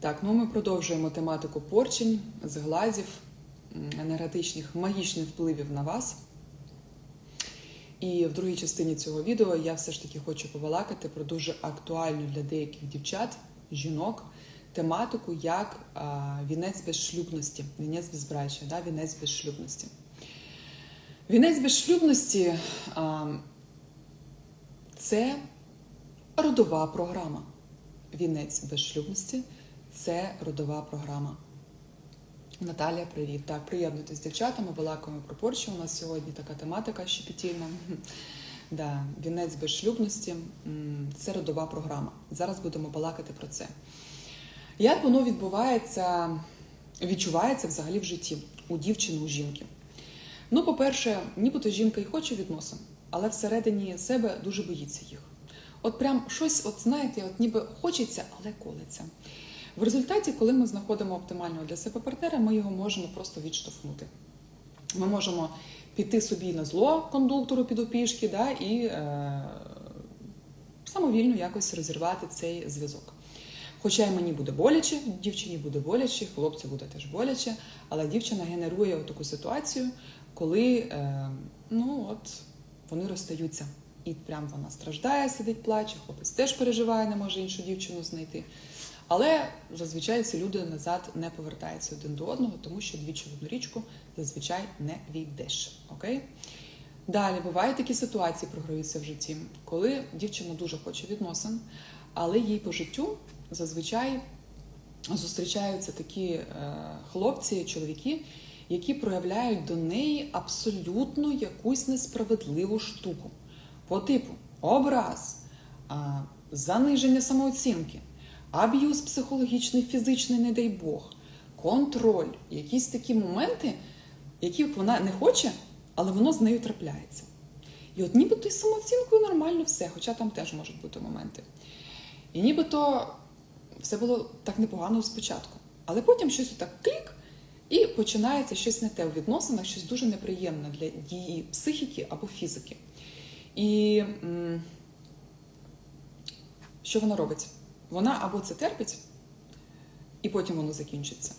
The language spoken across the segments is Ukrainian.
Так, ну ми продовжуємо тематику порчень, зглазів, енергетичних магічних впливів на вас. І в другій частині цього відео я все ж таки хочу побалакати про дуже актуальну для деяких дівчат, жінок, тематику як вінець безшлюбності, вінець безбрачя, да, вінець безшлюбності. Вінець безшлюбності а, це родова програма. Вінець безшлюбності це родова програма. Наталія, привіт. Так, приєднуйтесь з дівчатами, балакаємо про порчу. У нас сьогодні така тематика щепетільна. Да, вінець безшлюбності м, це родова програма. Зараз будемо балакати про це. Як воно відбувається, відчувається взагалі в житті у дівчини, у жінки? Ну, по-перше, нібито жінка і хоче відносин, але всередині себе дуже боїться їх. От прям щось, от знаєте, от ніби хочеться, але колеться. В результаті, коли ми знаходимо оптимального для себе партнера, ми його можемо просто відштовхнути. Ми можемо піти собі на зло кондуктору під опішки, да, і е, самовільно якось розірвати цей зв'язок. Хоча й мені буде боляче, дівчині буде боляче, хлопцю буде теж боляче, але дівчина генерує таку ситуацію, коли е, ну, от, вони розстаються. І прям вона страждає, сидить, плаче, хлопець теж переживає, не може іншу дівчину знайти. Але зазвичай ці люди назад не повертаються один до одного, тому що двічі в одну річку зазвичай не війдеш. Окей? Далі бувають такі ситуації, програються в житті, коли дівчина дуже хоче відносин, але їй по життю зазвичай зустрічаються такі е, хлопці, чоловіки, які проявляють до неї абсолютно якусь несправедливу штуку. По типу образ, а, заниження самооцінки, аб'юз психологічний, фізичний, не дай Бог, контроль, якісь такі моменти, які вона не хоче, але воно з нею трапляється. І от нібито із самооцінкою нормально все, хоча там теж можуть бути моменти. І нібито все було так непогано спочатку. Але потім щось отак клік, і починається щось не те у відносинах, щось дуже неприємне для її психіки або фізики. І що вона робить? Вона або це терпить, і потім воно закінчиться.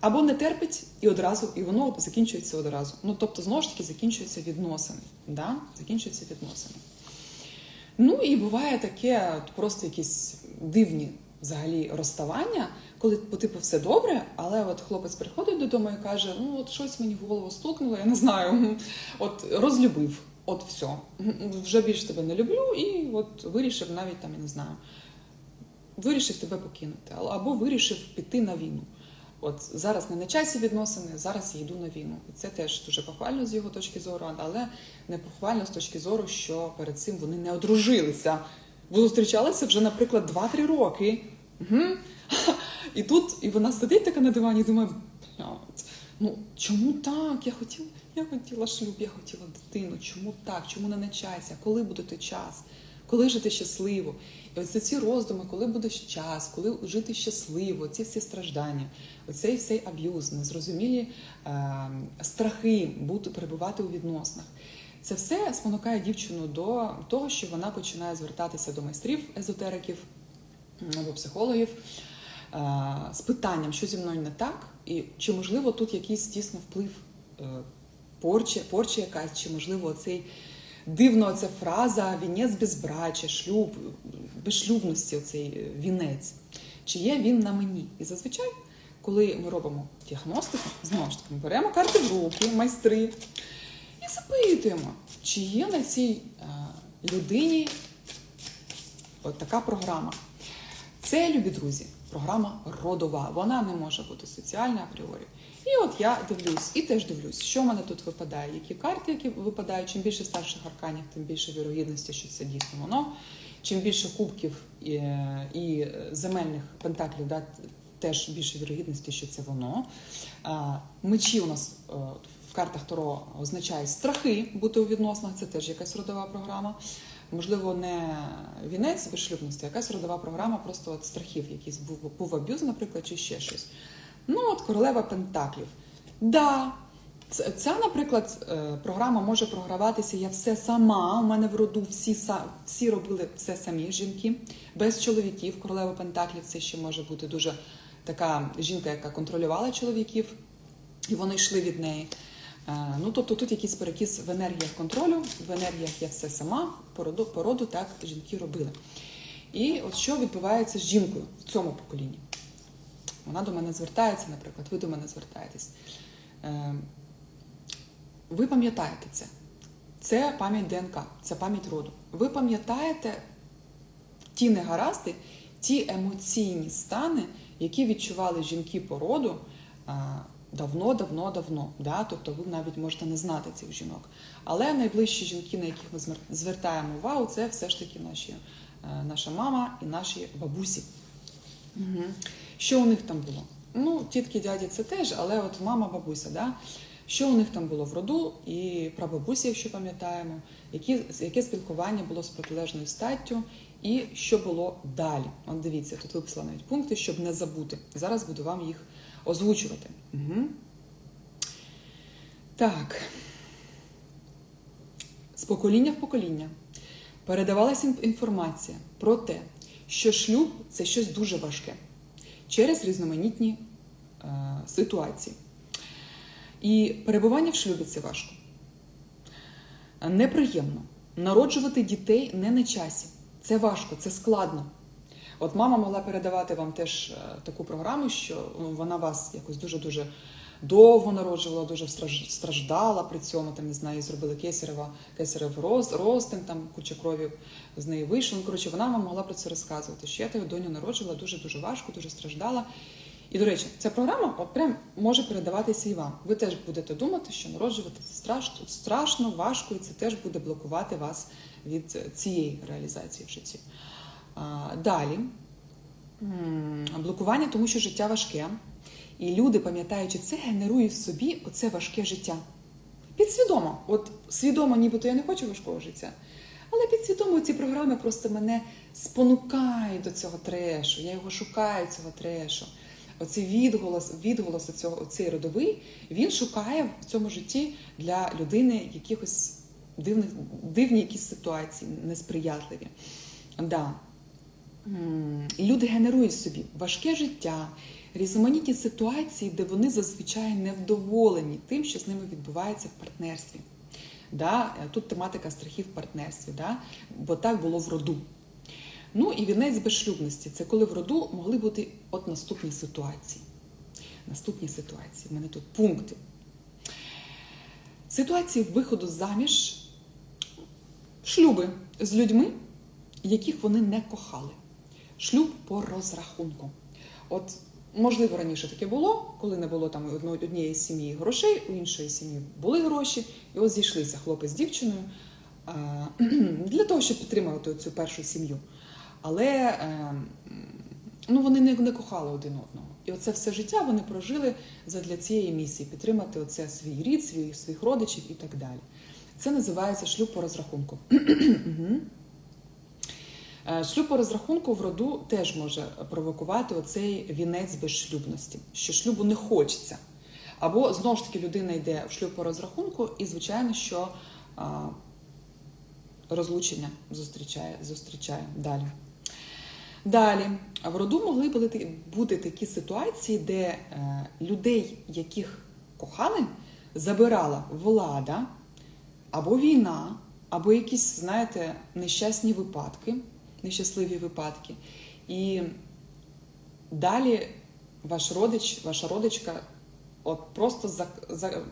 Або не терпить і одразу, і воно закінчується одразу. Ну, тобто, знову ж таки, закінчуються відносини. Да? Закінчуються відносини. Ну і буває таке, просто якісь дивні взагалі розставання, коли по типу все добре, але от хлопець приходить додому і каже: ну от щось мені в голову стукнуло, я не знаю, от розлюбив, от все. Вже більше тебе не люблю, і от вирішив навіть там, я не знаю, вирішив тебе покинути, або вирішив піти на війну. От зараз не на часі відносини, зараз я йду на війну. І це теж дуже похвально з його точки зору, але не похвально з точки зору, що перед цим вони не одружилися. Бо зустрічалися вже, наприклад, 2-3 роки. Угу. І тут і вона сидить така на дивані і думає, ну чому так? Я хотіла, я хотіла шлюб, я хотіла дитину. Чому так? Чому не на часі? Коли буде той час? Коли жити щасливо? І оце ці роздуми, коли буде час, коли жити щасливо, ці всі страждання, оцей всей аб'юз, незрозумілі е, страхи бути перебувати у відносинах. Це все спонукає дівчину до того, що вона починає звертатися до майстрів, езотериків або психологів е, з питанням, що зі мною не так, і чи можливо тут якийсь дійсно вплив е, порчі, порчі якась, чи можливо цей дивно ця фраза вінець безбрачя, шлюб, безшлюбності, оцей вінець. Чи є він на мені? І зазвичай, коли ми робимо діагностику, знову ж таки, ми беремо карти в руки, майстри, і запитуємо, чи є на цій е, людині от така програма. Це, любі друзі, програма родова. Вона не може бути соціальна апріорі. І от я дивлюсь, і теж дивлюсь, що в мене тут випадає, які карти, які випадають. Чим більше старших арканів, тим більше вірогідності, що це дійсно воно. Чим більше кубків і, і земельних пентаклів, да, теж більше вірогідності, що це воно. Мечі у нас е, в картах Таро означають страхи бути у відносинах, це теж якась родова програма. Можливо, не вінець безшлюбності, а якась родова програма просто от страхів, якийсь був, був аб'юз, наприклад, чи ще щось. Ну, от королева Пентаклів. Да, ця, наприклад, е, програма може програватися я все сама. У мене в роду всі, всі робили все самі жінки, без чоловіків. Королева Пентаклів це ще може бути дуже така жінка, яка контролювала чоловіків, і вони йшли від неї. Е, Ну, тобто тут якийсь перекіс в енергіях контролю, в енергіях я все сама, породу, породу так жінки робили. І от що відбувається з жінкою в цьому поколінні? Вона до мене звертається, наприклад, ви до мене звертаєтесь. Е, Ви пам'ятаєте це. Це пам'ять ДНК, це пам'ять роду. Ви пам'ятаєте ті негаразди, ті емоційні стани, які відчували жінки по роду давно, давно, давно. Да? Тобто ви навіть можете не знати цих жінок. Але найближчі жінки, на яких ми звертаємо увагу, це все ж таки наші, е, наша мама і наші бабусі. Угу. Що у них там було? Ну, тітки, дяді це теж, але от мама, бабуся, да? що у них там було в роду, і прабабусі, якщо пам'ятаємо, які, яке спілкування було з протилежною статтю, і що було далі. От дивіться, тут виписала навіть пункти, щоб не забути. Зараз буду вам їх озвучувати. Угу. Так. З покоління в покоління передавалася інформація про те, що шлюб це щось дуже важке через різноманітні е, ситуації. І перебування в шлюбі це важко. Неприємно. Народжувати дітей не на часі. Це важко, це складно. От мама могла передавати вам теж е, таку програму, що ну, вона вас якось дуже-дуже довго народжувала, дуже страждала при цьому, там, не знаю, зробили кесарева, кесарев роз, розтин, там куча крові з неї вийшло. Ну, коротше, вона вам могла про це розказувати, що я твою доню народжувала дуже-дуже важко, дуже страждала. І, до речі, ця програма от прям може передаватися і вам. Ви теж будете думати, що народжувати це страшно, страшно, важко, і це теж буде блокувати вас від цієї реалізації в житті. Далі блокування, тому що життя важке, і люди, пам'ятаючи це, генерують в собі оце важке життя. Підсвідомо, от свідомо, нібито я не хочу важкого життя. Але підсвідомо ці програми просто мене спонукають до цього трешу. Я його шукаю, цього трешу. Оцей відголос, відголос цього, оцей родовий, він шукає в цьому житті для людини якихось дивних, дивні якісь ситуації, несприятливі. Да. Люди генерують собі важке життя, різноманітні ситуації, де вони зазвичай невдоволені тим, що з ними відбувається в партнерстві. Да? е, Тут тематика страхів в партнерстві, да? бо так було в роду. Ну і вінець безшлюбності це коли в роду могли бути от наступні ситуації. Наступні ситуації. У мене тут пункти. Ситуації виходу заміж, шлюби з людьми, яких вони не кохали. Шлюб по розрахунку. От, можливо, раніше таке було, коли не було там однієї сім'ї грошей, у іншої сім'ї були гроші, і от зійшлися хлопець з дівчиною для того, щоб підтримувати цю першу сім'ю. Але е, ну, вони не, не кохали один одного. І оце все життя вони прожили задля цієї місії підтримати оце свій рід, свій, своїх родичів і так далі. Це називається шлюб по розрахунку. Е, Шлюб по розрахунку в роду теж може провокувати оцей вінець безшлюбності, що шлюбу не хочеться. Або знову ж таки людина йде в шлюб по розрахунку, і звичайно, що розлучення зустрічає, зустрічає далі. Далі, в роду могли бути такі ситуації, де е, людей, яких кохали, забирала влада або війна, або якісь, знаєте, нещасні випадки, нещасливі випадки. І далі ваш родич, ваша родичка от просто зак, за,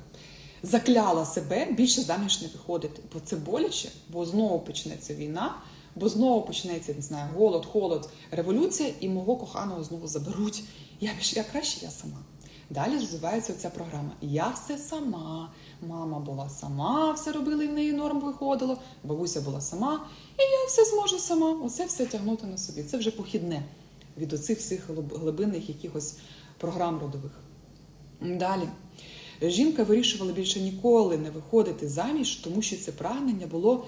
закляла себе більше заміж не виходити. Бо це боляче, бо знову почнеться війна, бо знову почнеться, не знаю, голод, холод, революція, і мого коханого знову заберуть. Я я краще, я сама. Далі розвивається ця програма. Я все сама. Мама була сама, все робила і в неї норм виходило. Бабуся була сама, і я все зможу сама. Оце все тягнути на собі. Це вже похідне від оцих всіх глибинних якихось програм родових. Далі. Жінка вирішувала більше ніколи не виходити заміж, тому що це прагнення було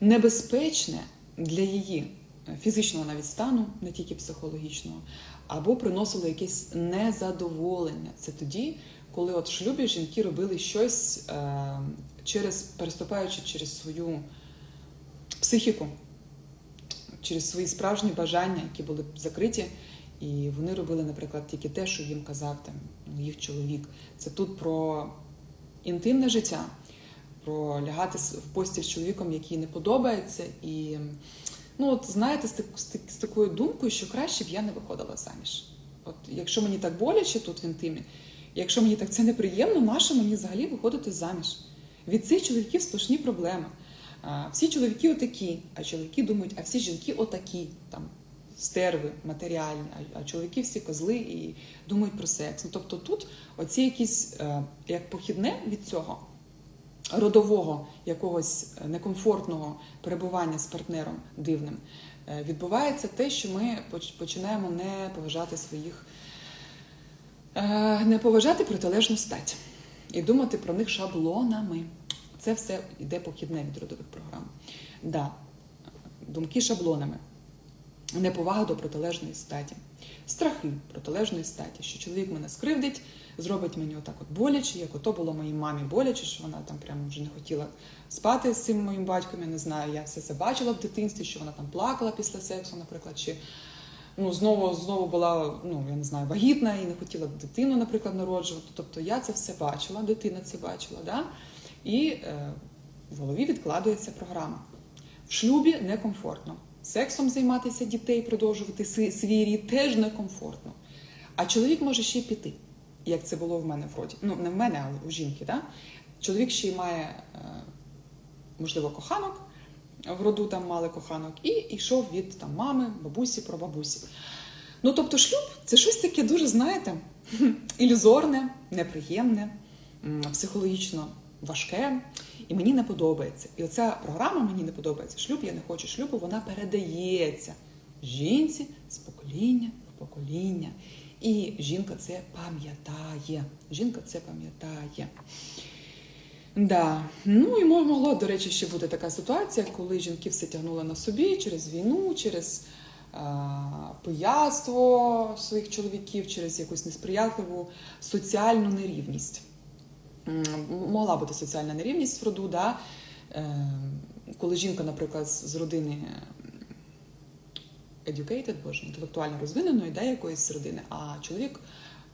небезпечне для її фізичного навіть стану, не тільки психологічного, або приносило якесь незадоволення. Це тоді, коли от в шлюбі жінки робили щось е, через переступаючи через свою психіку, через свої справжні бажання, які були закриті, І вони робили, наприклад, тільки те, що їм казав там їх чоловік. Це тут про інтимне життя, про лягати в постіль з чоловіком, який не подобається. І ну, от знаєте, з, з, з такою думкою, що краще б я не виходила заміж. От якщо мені так боляче тут в інтимі, якщо мені так це неприємно, наше мені взагалі виходити заміж. Від цих чоловіків сплошні проблеми. А, Всі чоловіки отакі, а чоловіки думають, а всі жінки отакі, там стерви, матеріальні, а, а чоловіки всі козли і думають про секс. Ну, тобто тут оці якісь е, як похідне від цього родового якогось е, некомфортного перебування з партнером дивним, е, відбувається те, що ми починаємо не поважати своїх, е, не поважати протилежну стать і думати про них шаблонами. Це все йде похідне від родових програм. Да, думки шаблонами, неповага до протилежної статі, страхи протилежної статі, що чоловік мене скривдить, зробить мені отак от боляче, як ото було моїй мамі боляче, що вона там прямо вже не хотіла спати з цим моїм батьком. Я не знаю, я все це бачила в дитинстві, що вона там плакала після сексу, наприклад, чи ну, знову, знову була, ну я не знаю, вагітна і не хотіла дитину, наприклад, народжувати. Тобто я це все бачила, дитина це бачила, да? і е, в голові відкладується програма. В шлюбі некомфортно. Сексом займатися дітей, продовжувати свій рід теж некомфортно. А чоловік може ще й піти, як це було в мене в роді. Ну, не в мене, але у жінки. Да? Чоловік ще й має, е, можливо, коханок, в роду там мали коханок, і йшов від там, мами, бабусі, прабабусі. Ну, тобто, шлюб це щось таке дуже, знаєте, ілюзорне, неприємне, психологічно важке, і мені не подобається. І оця програма мені не подобається. Шлюб, я не хочу шлюбу, вона передається жінці з покоління в покоління. І жінка це пам'ятає. Жінка це пам'ятає. Да. Ну і мо- могла, до речі, ще бути така ситуація, коли жінки все тягнули на собі через війну, через а, пияцтво своїх чоловіків, через якусь несприятливу соціальну нерівність. Могла бути соціальна нерівність в роду, да? е, коли жінка, наприклад, з родини educated, боже, інтелектуально розвиненої, да, якоїсь родини, а чоловік,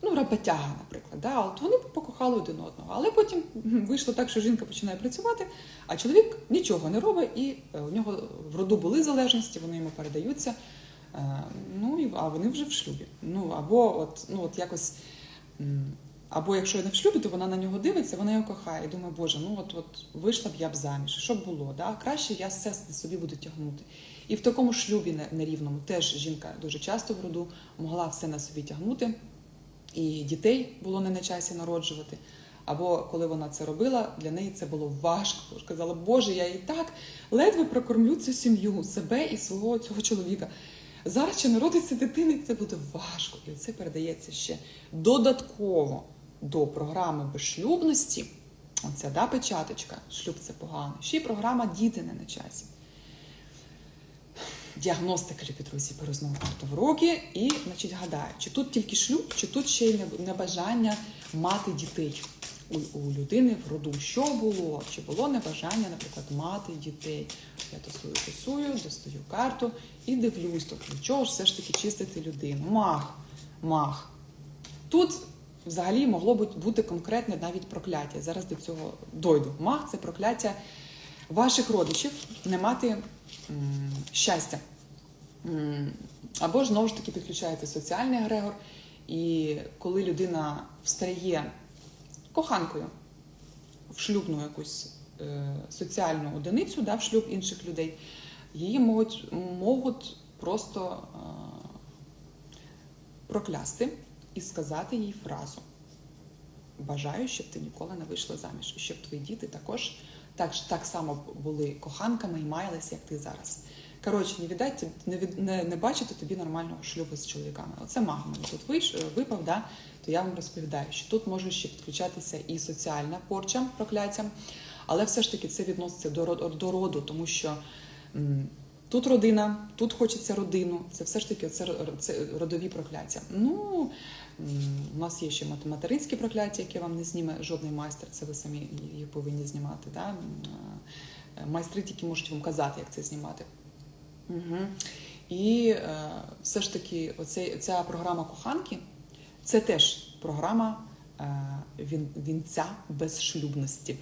ну, роботяга, наприклад, да, от вони покохали один одного. Але потім вийшло так, що жінка починає працювати, а чоловік нічого не робить, і е, у нього в роду були залежності, вони йому передаються. Е, Ну, а вони вже в шлюбі. Ну, або от, ну, от якось. Або якщо не в шлюбі, то вона на нього дивиться, вона його кохає і думає, боже, ну от от вийшла б я б заміж, що б було? Да? Краще я все собі буду тягнути. І в такому шлюбі нерівному теж жінка дуже часто в роду могла все на собі тягнути, і дітей було не на часі народжувати. Або коли вона це робила, для неї це було важко. Казала, Боже, я і так ледве прокормлю цю сім'ю, себе і свого цього чоловіка. Зараз ще народиться дитина, це буде важко. І це передається ще додатково до програми безшлюбності. Оця да, печаточка, шлюб це погано. Ще й програма Діти не на часі. Діагностика, любі друзі, беру знову карту в руки і значить, гадаю, чи тут тільки шлюб, чи тут ще й небажання мати дітей у, у людини в роду. Що було? Чи було небажання, наприклад, мати дітей? Я тасую, тасую, достаю карту і дивлюсь, тобто чого ж все ж таки чистити людину? Мах, мах. Тут взагалі могло бути, конкретне навіть прокляття. Зараз до цього дойду. Мах це прокляття ваших родичів не мати щастя. Або ж знову ж таки підключається соціальний егрегор, і коли людина встає коханкою в шлюбну якусь е, соціальну одиницю, да, в шлюб інших людей, її можуть, можуть просто е, проклясти і сказати їй фразу. Бажаю, щоб ти ніколи не вийшла заміж, і щоб твої діти також так, так само були коханками і маялися, як ти зараз. Коротше, не віддати, не, від, не, не бачити тобі нормального шлюбу з чоловіками. Оце маг мені тут вийш, випав, да? то я вам розповідаю, що тут може ще підключатися і соціальна порча прокляттям, але все ж таки це відноситься до, до роду, тому що тут родина, тут хочеться родину. Це все ж таки це, це родові прокляття. Ну, у нас є ще мат- материнські прокляття, які вам не зніме жодний майстер, це ви самі їх повинні знімати. Да? Е, Майстри тільки можуть вам казати, як це знімати. Угу. І е, все ж таки, оцей, ця програма коханки це теж програма е, він, вінця безшлюбності.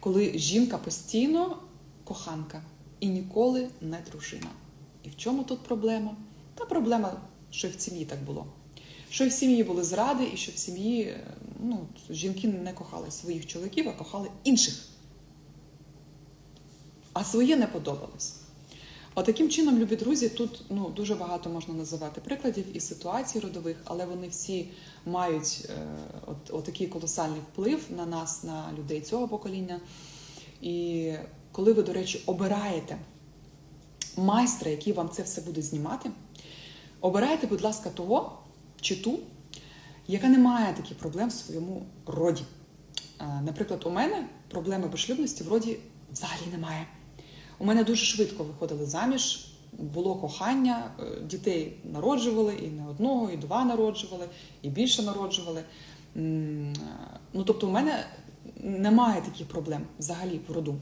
Коли жінка постійно коханка і ніколи не дружина. І в чому тут проблема? Та проблема, що в сім'ї так було. Що в сім'ї були зради, і що в сім'ї е, ну, жінки не кохали своїх чоловіків, а кохали інших. А своє не подобалось. Отаким чином, любі друзі, тут ну, дуже багато можна називати прикладів і ситуацій родових, але вони всі мають е, от, отакий колосальний вплив на нас, на людей цього покоління. І коли ви, до речі, обираєте майстра, який вам це все буде знімати, обирайте, будь ласка, того чи ту, яка не має таких проблем в своєму роді. Е, Наприклад, у мене проблеми безшлюбності в роді взагалі немає. У мене дуже швидко виходили заміж, було кохання, е, дітей народжували, і не одного, і два народжували, і більше народжували. Е, Ну, тобто, у мене немає таких проблем взагалі в роду.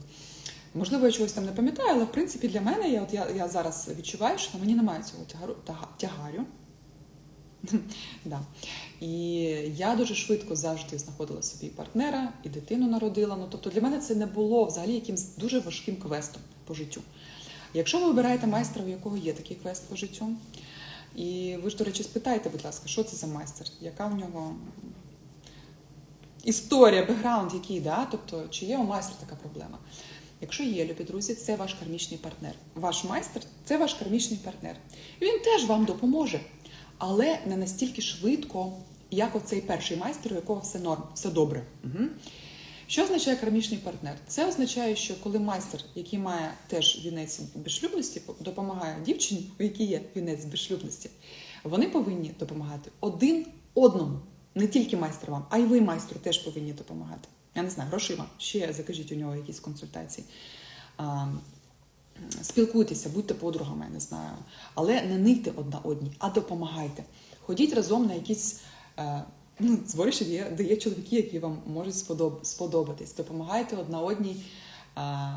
Можливо, я чогось там не пам'ятаю, але в принципі для мене я, от я, я зараз відчуваю, що на мені немає цього тягару, тягарю. да. І я дуже швидко завжди знаходила собі партнера і дитину народила. Ну, тобто для мене це не було взагалі якимсь дуже важким квестом по життю. Якщо ви обираєте майстра, у якого є такий квест по життю, і ви ж, до речі, спитайте, будь ласка, що це за майстер, яка в нього історія, бекграунд який, да? тобто, чи є у майстра така проблема. Якщо є, любі друзі, це ваш кармічний партнер. Ваш майстер це ваш кармічний партнер. Він теж вам допоможе, але не настільки швидко, як оцей перший майстер, у якого все норм, все добре. Угу. Що означає кармічний партнер? Це означає, що коли майстер, який має теж вінець безшлюбності, допомагає дівчині, у якій є вінець безшлюбності, вони повинні допомагати один одному. Не тільки майстер вам, а й ви, майстру, теж повинні допомагати. Я не знаю, грошима. Ще закажіть у нього якісь консультації. А, спілкуйтеся, будьте подругами, я не знаю. Але не нийте одна одній, а допомагайте. Ходіть разом на якісь. е, Ну, зборище є, де є чоловіки, які вам можуть сподоб- сподобатись. Допомагайте одна одній, а,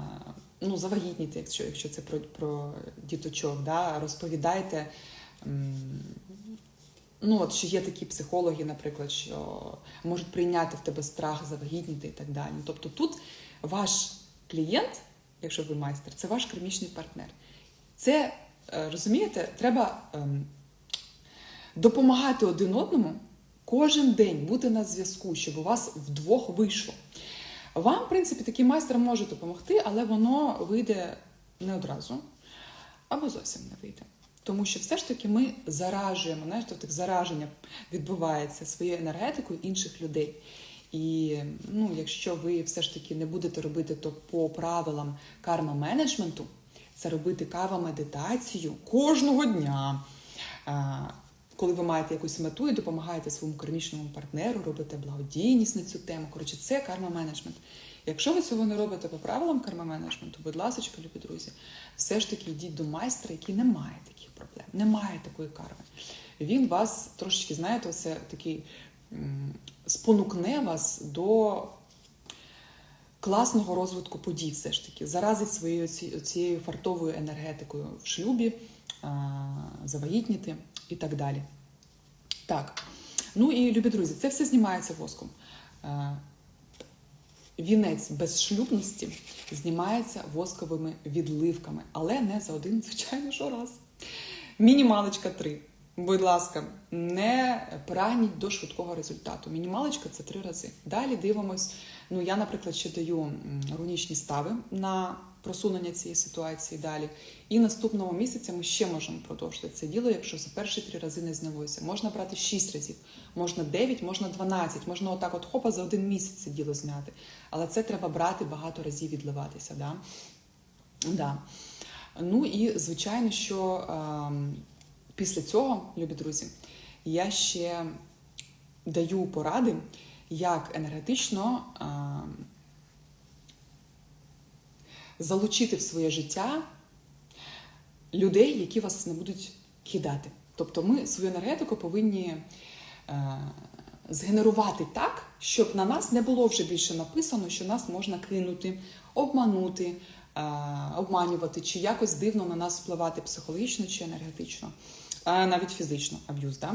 ну, завагітніти, якщо, якщо це про, про діточок, да? розповідайте. Ну, от що є такі психологи, наприклад, що можуть прийняти в тебе страх, завагітніти і так далі. Тобто тут ваш клієнт, якщо ви майстер, це ваш кармічний партнер. Це, е, розумієте, треба ем, допомагати один одному кожен день, бути на зв'язку, щоб у вас вдвох вийшло. Вам, в принципі, такий майстер може допомогти, але воно вийде не одразу або зовсім не вийде. Тому що все ж таки ми заражуємо, знаєте, так зараження відбувається своєю енергетикою інших людей. І ну, якщо ви все ж таки не будете робити то по правилам карма-менеджменту, це робити кава-медитацію кожного дня. Коли ви маєте якусь мету і допомагаєте своєму кармічному партнеру, робите благодійність на цю тему. Коротше, це карма-менеджмент. Якщо ви цього не робите по правилам карма-менеджменту, будь ласка, любі друзі, все ж таки йдіть до майстра, який не має проблем, не має такої карми. Він вас трошечки, знаєте, це такий спонукне вас до класного розвитку подій, все ж таки, заразить своєю цією фартовою енергетикою в шлюбі, завагітніти і так далі. Так. Ну і любі друзі, це все знімається воском. Вінець безшлюбності знімається восковими відливками, але не за один, звичайно, що раз. Мінімалочка 3. Будь ласка, не прагніть до швидкого результату. Мінімалочка це три рази. Далі дивимось. Ну, я, наприклад, ще даю рунічні стави на просунення цієї ситуації далі. І наступного місяця ми ще можемо продовжити це діло, якщо за перші три рази не знялося. Можна брати 6 разів, можна 9, можна 12, можна отак от хопа за один місяць це діло зняти. Але це треба брати багато разів відливатися. Да? Да. Ну і звичайно, що ем, після цього, любі друзі, я ще даю поради, як енергетично ем, залучити в своє життя людей, які вас не будуть кидати. Тобто ми свою енергетику повинні е, згенерувати так, щоб на нас не було вже більше написано, що нас можна кинути, обманути, обманювати, чи якось дивно на нас впливати психологічно чи енергетично, навіть фізично аб'юз. Да?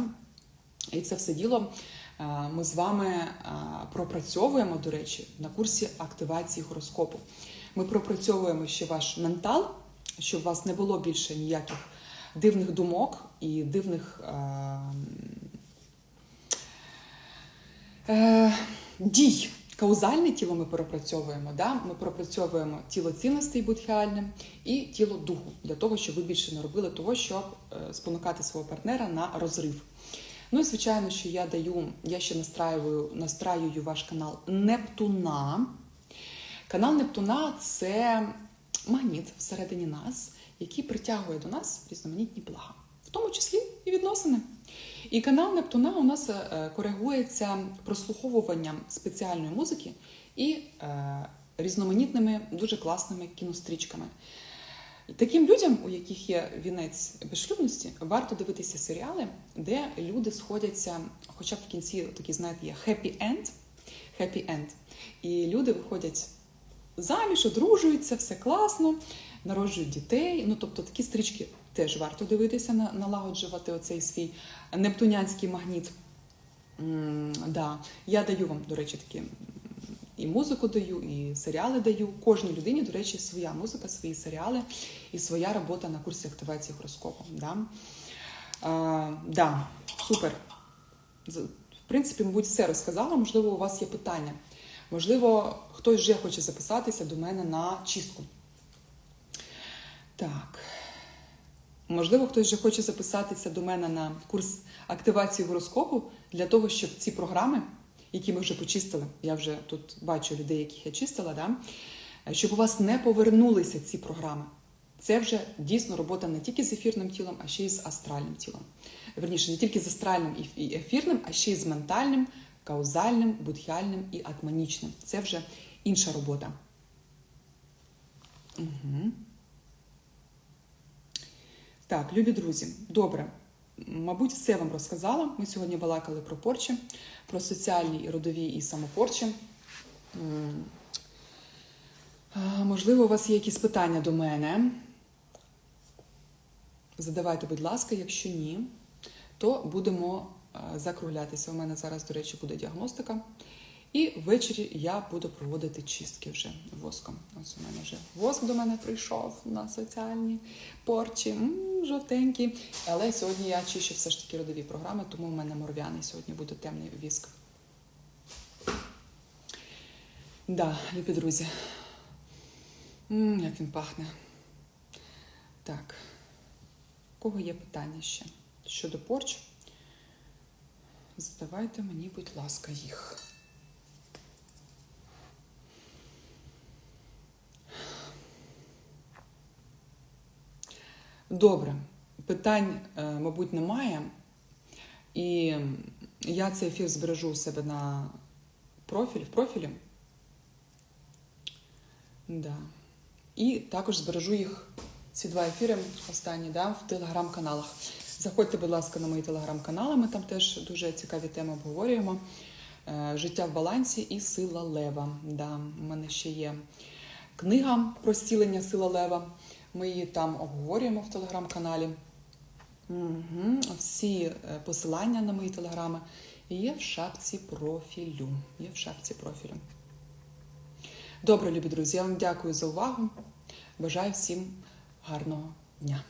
І це все діло е, ми з вами е, пропрацьовуємо, до речі, на курсі активації гороскопу. Ми пропрацьовуємо ще ваш ментал, щоб у вас не було більше ніяких дивних думок і дивних е, е, дій. Каузальне тіло ми пропрацьовуємо. Да? Ми пропрацьовуємо тіло цінностей будхіальне і тіло духу для того, щоб ви більше не робили того, щоб е, спонукати свого партнера на розрив. Ну і звичайно, що я даю, я ще настраюю, настраюю ваш канал Нептуна. Канал Нептуна це магніт всередині нас, який притягує до нас різноманітні блага, тому числі і відносини. І канал Нептуна у нас е, коригується прослуховуванням спеціальної музики і е, різноманітними дуже класними кінострічками. Таким людям, у яких є вінець безшлюбності, варто дивитися серіали, де люди сходяться, хоча б в кінці такі, знаєте, є happy end. І люди виходять заміж, одружуються, все класно, народжують дітей. Ну, тобто такі стрічки теж варто дивитися, налагоджувати оцей свій нептунянський магніт. М, да. Я даю вам, до речі, такі і музику даю, і серіали даю. Кожній людині, до речі, своя музика, свої серіали і своя робота на курсі активації гороскопу. Да? А, да, супер. В принципі, мабуть, все розказала. Можливо, у вас є питання. Можливо, хтось вже хоче записатися до мене на чистку. Так. Можливо, хтось вже хоче записатися до мене на курс активації гороскопу для того, щоб ці програми, які ми вже почистили, я вже тут бачу людей, яких я чистила, да? щоб у вас не повернулися ці програми. Це вже дійсно робота не тільки з ефірним тілом, а ще й з астральним тілом. Верніше, не тільки з астральним і- ефірним, а ще й з ментальним, каузальним, будхіальним і атманічним. Це вже інша робота. Угу. Так, любі друзі, добре. Мабуть, все вам розказала. Ми сьогодні балакали про порчі, про соціальні і родові і самопорчі. Можливо, у вас є якісь питання до мене. Задавайте, будь ласка, якщо ні, то будемо закруглятися. У мене зараз, до речі, буде діагностика. І ввечері я буду проводити чистки вже воском. Ось у мене вже воск до мене прийшов на соціальні порчі, м, жовтенькі. Але сьогодні я чищу все ж таки родові програми, тому у мене морвяний сьогодні буде темний віск. Да, любі друзі. М, як він пахне. Так. У кого є питання ще щодо порч? Задавайте мені, будь ласка, їх. Добре, питань, е, мабуть, немає. І я цей ефір збережу у себе на профіль, в профілі. Да. І також збережу їх, ці два ефіри останні, да, в телеграм-каналах. Заходьте, будь ласка, на мої телеграм-канали, ми там теж дуже цікаві теми обговорюємо. Е, Життя в балансі і сила лева. Да. У мене ще є книга про зцілення сила лева. Ми її там обговорюємо в телеграм-каналі. Угу. Всі е, посилання на мої телеграми є в шапці профілю. Є в шапці профілю. Добре, любі друзі, я вам дякую за увагу. Бажаю всім гарного дня.